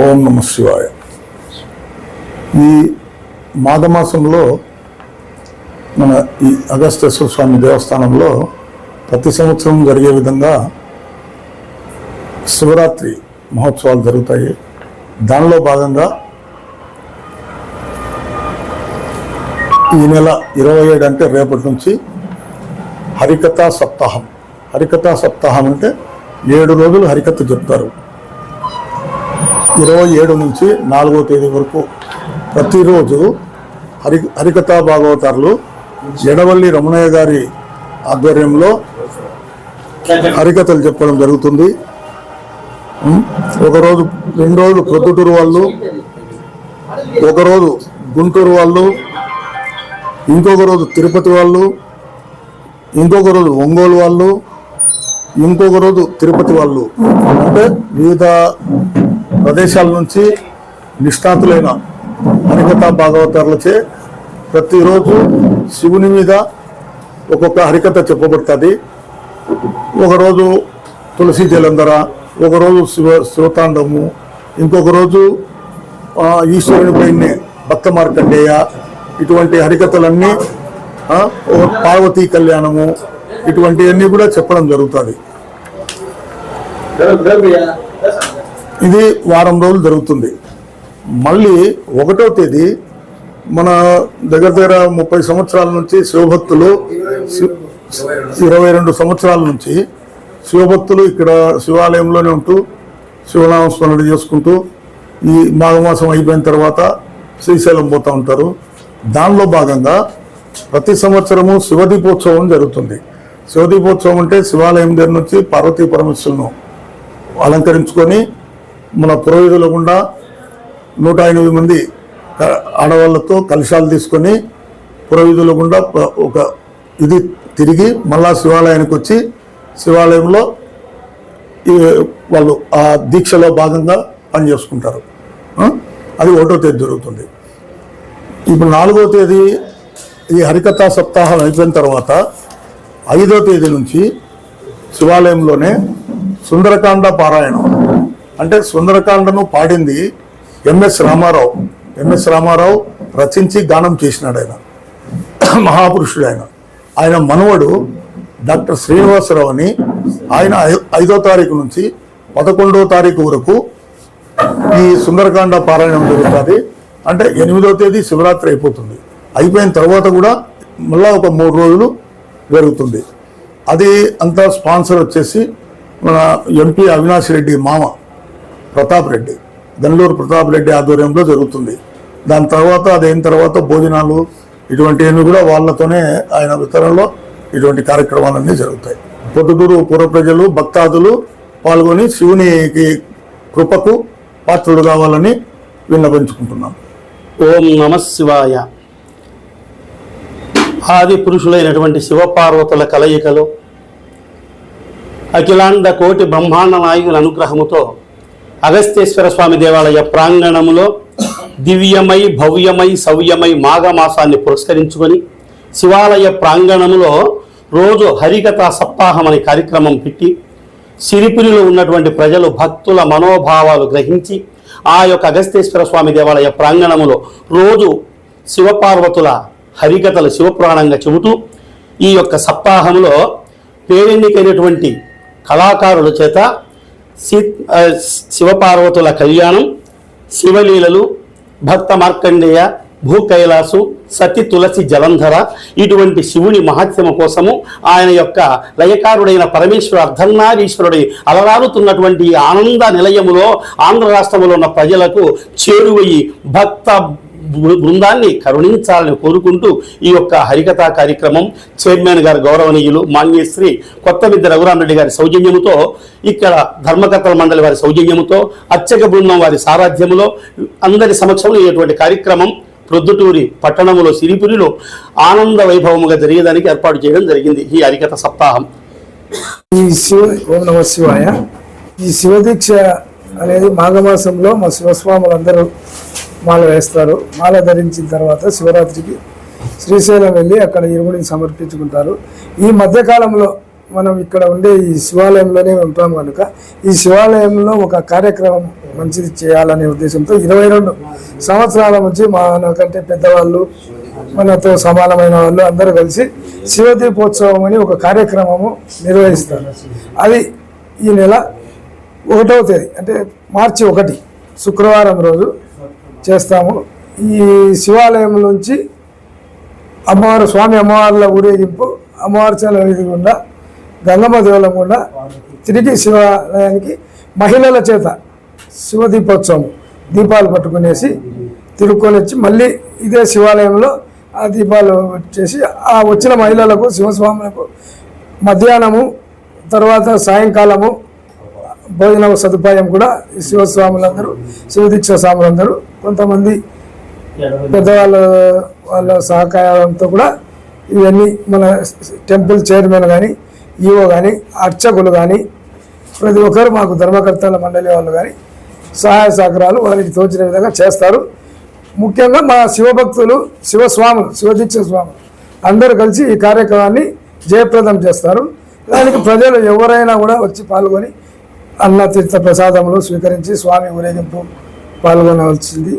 ఓం నమ శివాయ. ఈ మాఘమాసంలో మన ఈ అగస్తేశ్వర స్వామి దేవస్థానంలో ప్రతి సంవత్సరం జరిగే విధంగా శివరాత్రి మహోత్సవాలు జరుగుతాయి. దానిలో భాగంగా ఈ నెల ఇరవై ఏడు అంటే రేపటి నుంచి హరికథా సప్తాహం. హరికథా సప్తాహం అంటే ఏడు రోజులు హరికథ చెప్తారు. ఇరవై ఏడు నుంచి నాలుగో తేదీ వరకు ప్రతిరోజు హరి హరికథా భాగవతారులు ఎడవల్లి రమణయ్య గారి ఆధ్వర్యంలో హరికథలు చెప్పడం జరుగుతుంది. ఒకరోజు రెండు రోజులు ప్రొద్దుటూరు వాళ్ళు ఒకరోజు గుంటూరు వాళ్ళు ఇంకొక రోజు తిరుపతి వాళ్ళు ఇంకొక రోజు ఒంగోలు వాళ్ళు ఇంకొక రోజు తిరుపతి వాళ్ళు అంటే వివిధ ప్రదేశాల నుంచి నిష్ణాతులైన హరికథా భాగవతారులచే ప్రతిరోజు శివుని మీద ఒక్కొక్క హరికథ చెప్పబడుతుంది. ఒకరోజు తులసి జలంధర ఒకరోజు శివ శివతాండము ఇంకొక రోజు ఈశ్వరుని పైనే భక్త మార్కండేయ ఇటువంటి హరికథలన్నీ పార్వతీ కళ్యాణము ఇటువంటివన్నీ కూడా చెప్పడం జరుగుతుంది. ఇది వారం రోజులు జరుగుతుంది. మళ్ళీ ఒకటో తేదీ మన దగ్గర దగ్గర ముప్పై సంవత్సరాల నుంచి శివభక్తులు ఇరవై రెండు సంవత్సరాల నుంచి శివభక్తులు ఇక్కడ శివాలయంలోనే ఉంటూ శివనామ స్మరణ చేసుకుంటూ ఈ మాఘమాసం అయిపోయిన తర్వాత శ్రీశైలం పోతూ ఉంటారు. దానిలో భాగంగా ప్రతి సంవత్సరము శివదీపోత్సవం జరుగుతుంది. శివదీపోత్సవం అంటే శివాలయం దగ్గర నుంచి పార్వతీ పరమేశ్వరును అలంకరించుకొని మన పురోహితుల గుండా నూట ఎనిమిది మంది ఆడవాళ్ళతో కలశాలు తీసుకొని పురోహితుల గుండా ఒక ఇది తిరిగి మళ్ళా శివాలయానికి వచ్చి శివాలయంలో వాళ్ళు ఆ దీక్షలో భాగంగా పనిచేసుకుంటారు అది ఒకటో తేదీ జరుగుతుంది. ఇప్పుడు నాలుగో తేదీ ఈ హరికథా సప్తాహం అయిపోయిన తర్వాత ఐదో తేదీ నుంచి శివాలయంలోనే సుందరకాండ పారాయణం. అంటే సుందరకాండను పాడింది ఎంఎస్ రామారావు. ఎంఎస్ రామారావు రచించి గానం చేసినాడు ఆయన. మహాపురుషుడు ఆయన. ఆయన మనవడు డాక్టర్ శ్రీనివాసరావు అని ఆయన ఐ- ఐదో తారీఖు నుంచి పదకొండో తారీఖు వరకు ఈ సుందరకాండ పారాయణం జరుగుతుంది. అంటే ఎనిమిదో తేదీ శివరాత్రి అయిపోతుంది. అయిపోయిన తర్వాత కూడా మళ్ళీ ఒక మూడు రోజులు జరుగుతుంది అది అంతా స్పాన్సర్ వచ్చేసి మన ఎంపీ అవినాష్ రెడ్డి మామ ప్రతాప్ రెడ్డి. దండూరు ప్రతాప్ రెడ్డి ఆధ్వర్యంలో జరుగుతుంది. దాని తర్వాత అదైన తర్వాత భోజనాలు ఇటువంటివన్నీ కూడా వాళ్ళతోనే ఆయన వితరణలో ఇటువంటి కార్యక్రమాలన్నీ జరుగుతాయి. పొద్దుటూరు పూర్వ ప్రజలు భక్తాదులు పాల్గొని శివునికి కృపకు పాత్రుడు కావాలని విన్నపించుకుంటున్నాం ఓం నమ శివాయ. ఆది పురుషులైనటువంటి శివపార్వతుల కలయికలో అఖిలాండ కోటి బ్రహ్మాండ నాయకుల అనుగ్రహముతో అగస్తేశ్వర స్వామి దేవాలయ ప్రాంగణములో దివ్యమై భవ్యమై సవ్యమై మాఘమాసాన్ని పురస్కరించుకొని శివాలయ ప్రాంగణములో రోజు హరికథా సప్తాహం అనే కార్యక్రమం పెట్టి సిరిపురిలో ఉన్నటువంటి ప్రజలు భక్తుల మనోభావాలు గ్రహించి ఆ యొక్క అగస్తేశ్వర స్వామి దేవాలయ ప్రాంగణములో రోజు శివపార్వతుల హరికథలు శివపురాణంగా చెబుతూ ఈ యొక్క సప్తాహంలో పేరెన్నికైనటువంటి కళాకారుల చేత సి- శివపార్వతుల కళ్యాణం శివలీలలు భక్త మార్కండేయ భూ కైలాసు సతి తులసి జలంధర ఇటువంటి శివుని మహాత్మ కోసము ఆయన యొక్క లయకారుడైన పరమేశ్వర అర్ధనారీశ్వరుడి అలరారుతున్నటువంటి ఆనంద నిలయములో ఆంధ్ర రాష్ట్రంలో ఉన్న ప్రజలకు చేరువయి భక్త బృందాన్ని కరుణించాలని కోరుకుంటూ ఈ యొక్క హరికథా కార్యక్రమం చైర్మన్ గారు గౌరవనీయులు మాన్యశ్రీ కొత్తమిద్ద రఘురామరెడ్డి గారి సౌజన్యముతో ఇక్కడ ధర్మకర్తల మండలి వారి సౌజన్యముతో అర్చక బృందం వారి సారథ్యములో అందరి సమక్షంలో ఇటువంటి కార్యక్రమం ప్రొద్దుటూరి పట్టణములో సిరిపురిలో ఆనంద వైభవముగా జరిగేదానికి ఏర్పాటు చేయడం జరిగింది. ఈ హరికథ సప్తాహం. ఈ శివ ఓం నమ శివాయ. ఈ శివదీక్ష అనేది మాఘమాసంలో మా శివస్వాములందరూ మాల వేస్తారు. మాల ధరించిన తర్వాత శివరాత్రికి శ్రీశైలం వెళ్ళి అక్కడ ఇరుముడిని సమర్పించుకుంటారు. ఈ మధ్యకాలంలో మనం ఇక్కడ ఉండే ఈ శివాలయంలోనే ఉంటాం కనుక ఈ శివాలయంలో ఒక కార్యక్రమం మంచిది చేయాలనే ఉద్దేశంతో ఇరవై రెండు సంవత్సరాల నుంచి మనకంటే పెద్దవాళ్ళు మనతో సమానమైన వాళ్ళు అందరూ కలిసి శివదీపోత్సవం అని ఒక కార్యక్రమము నిర్వహిస్తారు. అది ఈ నెల ఒకటవ తేదీ అంటే మార్చి ఒకటి శుక్రవారం రోజు చేస్తాము. ఈ శివాలయం నుంచి అమ్మవారు స్వామి అమ్మవార్ల ఊరేగింపు అమ్మవారి చాలా గుండా గంగమ్మ దేవాలయం గుండా తిరిగి శివాలయానికి మహిళల చేత శివ దీపోత్సవం దీపాలు పట్టుకునేసి తిరుక్కొని వచ్చి మళ్ళీ ఇదే శివాలయంలో ఆ దీపాలు చేసి ఆ వచ్చిన మహిళలకు శివస్వాములకు మధ్యాహ్నము తర్వాత సాయంకాలము భోజన సదుపాయం కూడా ఈ శివస్వాములందరూ శివదీక్ష స్వాములందరూ కొంతమంది పెద్దవాళ్ళ వాళ్ళ సహకారంతో కూడా ఇవన్నీ మన టెంపుల్ చైర్మన్ కానీ ఈవో కానీ అర్చకులు కానీ ప్రతి ఒక్కరు మాకు ధర్మకర్తల మండలి వాళ్ళు కానీ సహాయ సహకారాలు వాళ్ళకి తోచిన విధంగా చేస్తారు. ముఖ్యంగా మా శివభక్తులు శివస్వాములు శివదీక్ష స్వాములు అందరూ కలిసి ఈ కార్యక్రమాన్ని జయప్రదం చేస్తారు. దానికి ప్రజలు ఎవరైనా కూడా వచ్చి పాల్గొని అన్నతీర్థ ప్రసాదములు స్వీకరించి స్వామి ఊరేగింపు పాల్గొనవలసింది.